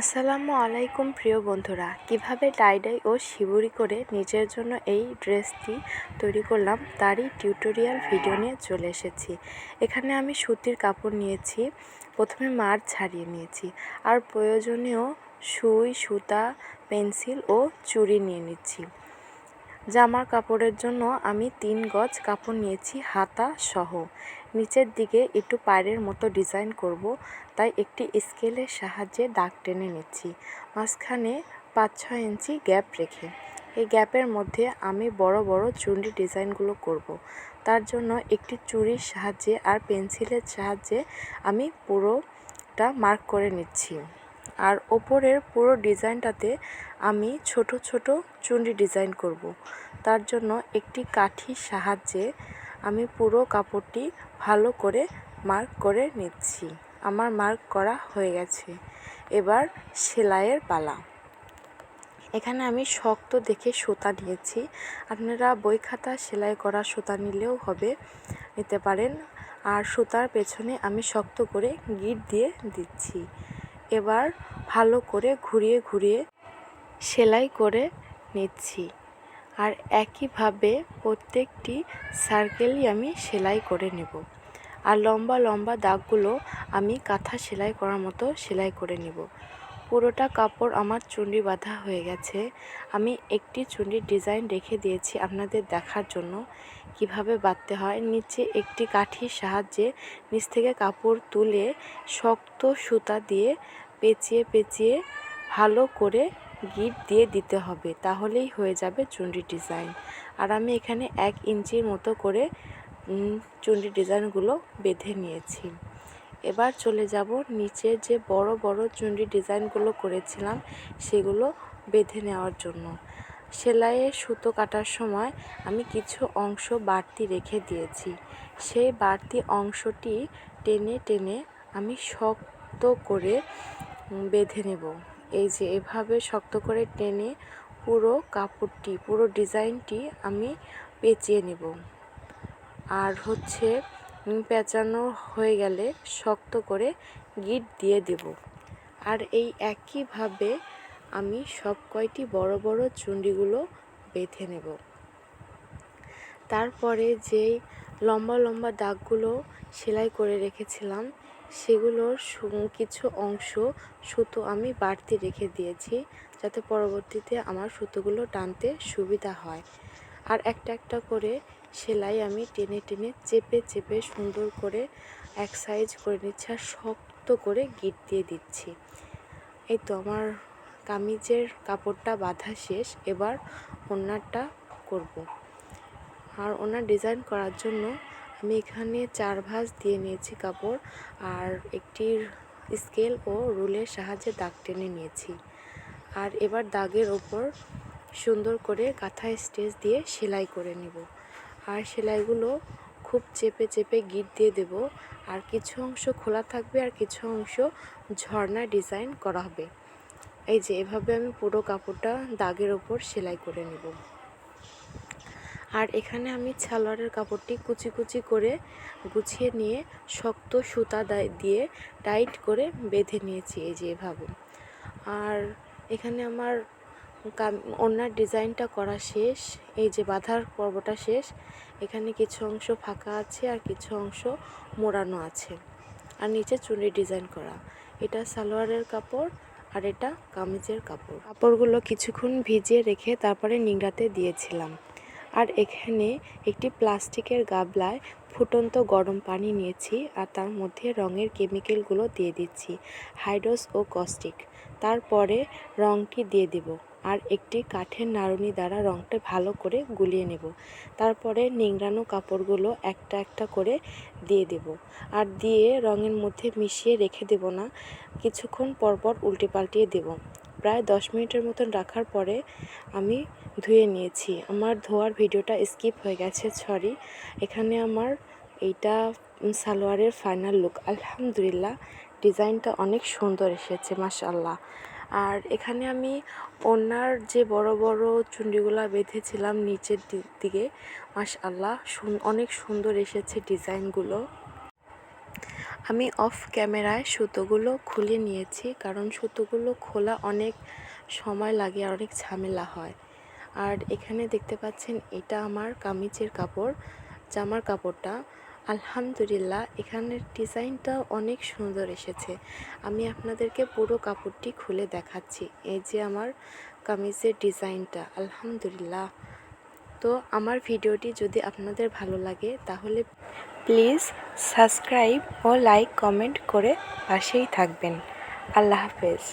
আসসালামু আলাইকুম প্রিয় বন্ধুরা। কীভাবে টাইডাই ও শিবুরি করে নিজের জন্য এই ড্রেসটি তৈরি করলাম তারই টিউটোরিয়াল ভিডিও নিয়ে চলে এসেছি। এখানে আমি সুতির কাপড় নিয়েছি, প্রথমে মার ছাড়িয়ে নিয়েছি আর প্রয়োজনীয় সুই, সুতা, পেন্সিল ও চুড়ি নিয়ে নিচ্ছি। জামার কাপড়ের জন্য আমি তিন গজ কাপড় নিয়েছি হাতা সহ। নিচের দিকে একটু পায়ের মতো ডিজাইন করব, তাই একটি স্কেলের সাহায্যে দাগ টেনে নিচ্ছি। মাঝখানে পাঁচ ছয় ইঞ্চি গ্যাপ রেখে। এই গ্যাপের মধ্যে আমি বড় বড় চুন্ডি ডিজাইনগুলো করব। তার জন্য একটি চুরির সাহায্যে আর পেন্সিলের সাহায্যে আমি পুরোটা মার্ক করে নিচ্ছি। আর ওপরের পুরো ডিজাইনটাতে আমি ছোট ছোট চুন্ডি ডিজাইন করব। তার জন্য একটি কাঠির সাহায্যে আমি পুরো কাপড়টি ভালো করে মার্ক করে নিচ্ছি। আমার মার্ক করা হয়ে গেছে। এবার সেলাইয়ের পালা। এখানে আমি শক্ত দেখে সুতা নিয়েছি। আপনারা বই খাতা সেলাই করা সুতা নিলেও হবে, নিতে পারেন। আর সুতার পেছনে আমি শক্ত করে গিট দিয়ে দিচ্ছি। এবার ভালো করে ঘুরিয়ে ঘুরিয়ে সেলাই করে নিচ্ছি। আর একইভাবে প্রত্যেকটি সার্কেলই আমি সেলাই করে নেব। আর লম্বা লম্বা দাগগুলো আমি কাঁথা সেলাই করার মতো সেলাই করে নেব। পুরোটা কাপড় আমার চুন্ডি বাঁধা হয়ে গেছে। আমি একটি চুন্ডির ডিজাইন রেখে দিয়েছি আপনাদের দেখার জন্য। কীভাবে বাঁধতে হয়? নিচে একটি কাঠির সাহায্যে নিচ থেকে কাপড় তুলে শক্ত সুতা দিয়ে পেঁচিয়ে পেঁচিয়ে ভালো করে গিট দিয়ে দিতে হবে, তাহলেই হয়ে যাবে চুন্ডি ডিজাইন। আর আমি এখানে এক ইঞ্চির মতো করে চুন্ডি ডিজাইনগুলো বেঁধে নিয়েছি। এবার চলে যাব নিচে যে বড় বড় চুন্ডি ডিজাইনগুলো করেছিলাম সেগুলো বেঁধে নেওয়ার জন্য। সেলাইয়ের সুতো কাটার সময় আমি কিছু অংশ বাড়তি রেখে দিয়েছি। সেই বাড়তি অংশটি টেনে টেনে আমি শক্ত করে বেঁধে নেব। এই যে এভাবে শক্ত করে টেনে পুরো কাপড়টি, পুরো ডিজাইনটি আমি পেঁচিয়ে নেব। আর হচ্ছে পেঁচানো হয়ে গেলে শক্ত করে গিট দিয়ে দেব। আর এই একইভাবে আমি সব কয়টি বড় বড় চুন্ডিগুলো বেঁধে নেব। তারপরে যেই লম্বা লম্বা দাগগুলো সেলাই করে রেখেছিলাম, সেগুলোর কিছু অংশ সুতো আমি বাড়তি রেখে দিয়েছি, যাতে পরবর্তীতে আমার সুতোগুলো টানতে সুবিধা হয়। আর একটা একটা করে সেলাই আমি টেনে টেনে চেপে চেপে সুন্দর করে এক সাইজ করে নিচ্ছি আর শক্ত করে গিট দিয়ে দিচ্ছি এই তো আমার কামিজের কাপড়টা বাঁধা শেষ, এবার ওনারটা করব। আর ওনার ডিজাইন করার জন্য আমি এখানে চার ভাঁজ দিয়ে নিয়েছি কাপড় আর একটি স্কেল ও রুলের সাহায্যে দাগ টেনে নিয়েছি আর এবার দাগের ওপর সুন্দর করে কাঁথা স্টেচ দিয়ে সেলাই করে নেব। আর সেলাইগুলো খুব চেপে চেপে গিট দিয়ে দেব। আর কিছু অংশ খোলা থাকবে আর কিছু অংশ ঝর্ণা ডিজাইন করা হবে। এই যে, এভাবে আমি পুরো কাপড়টা দাগের ওপর সেলাই করে নেব। আর এখানে আমি সালোয়ারের কাপড়টি কুচি কুচি করে গুছিয়ে নিয়ে শক্ত সুতা দিয়ে টাইট করে বেঁধে নিয়েছি এই যে এভাবে। আর এখানে আমার ওনার ডিজাইনটা করা শেষ, এই যে বাঁধার পর্বটা শেষ, এখানে কিছু অংশ ফাঁকা আছে আর কিছু অংশ মোড়ানো আছে। আর নিচে চুনি ডিজাইন করা। এটা সালোয়ারের কাপড় আর এটা কামিজের কাপড়। কাপড়গুলো কিছুক্ষণ ভিজিয়ে রেখে তারপরে নিংড়াতে দিয়েছিলাম। আর এখানে একটি প্লাস্টিকের গাবলায় ফুটন্ত গরম পানি নিয়েছি আর তার মধ্যে রঙের কেমিক্যালগুলো দিয়ে দিচ্ছি, হাইড্রোস ও কস্টিক। তারপরে রঙটি দিয়ে দেব। আর একটি কাঠের নাড়ুনি দ্বারা রঙটা ভালো করে গুলিয়ে নেব। তারপরে নিংড়ানো কাপড়গুলো একটা একটা করে দিয়ে দেব। আর দিয়ে রঙের মধ্যে মিশিয়ে রেখে দেব না। কিছুক্ষণ পরপর উল্টে পাল্টিয়ে দেব। প্রায় দশ মিনিটের মতন রাখার পরে আমি ধুয়ে নিয়েছি। আমার ধোয়ার ভিডিওটা স্কিপ হয়ে গেছে, সরি। এখানে আমার এইটা সালোয়ারের ফাইনাল লুক। আলহামদুলিল্লাহ, ডিজাইনটা অনেক সুন্দর এসেছে মাশাল্লাহ আর এখানে আমি ওনার যে বড় বড় চুন্ডিগুলো বেঁধেছিলাম নিচের দিক দিকে মাশাল্লাহ অনেক সুন্দর এসেছে ডিজাইনগুলো। আমি অফ ক্যামেরায় সুতোগুলো খুলে নিয়েছি কারণ সুতোগুলো খোলা অনেক সময় লাগে আর অনেক ঝামেলা হয়। আর এখানে দেখতে পাচ্ছেন এটা আমার কামিজের কাপড়, জামার কাপড়টা। আলহামদুলিল্লাহ, এখানের ডিজাইনটা অনেক সুন্দর এসেছে। আমি আপনাদেরকে পুরো কাপড়টি খুলে দেখাচ্ছি। এই যে আমার কামিজের ডিজাইনটা, আলহামদুলিল্লাহ। তো আমার ভিডিওটি যদি আপনাদের ভালো লাগে, তাহলে প্লিজ সাবস্ক্রাইব ও লাইক কমেন্ট করে পাশেই থাকবেন। আল্লাহ হাফেজ।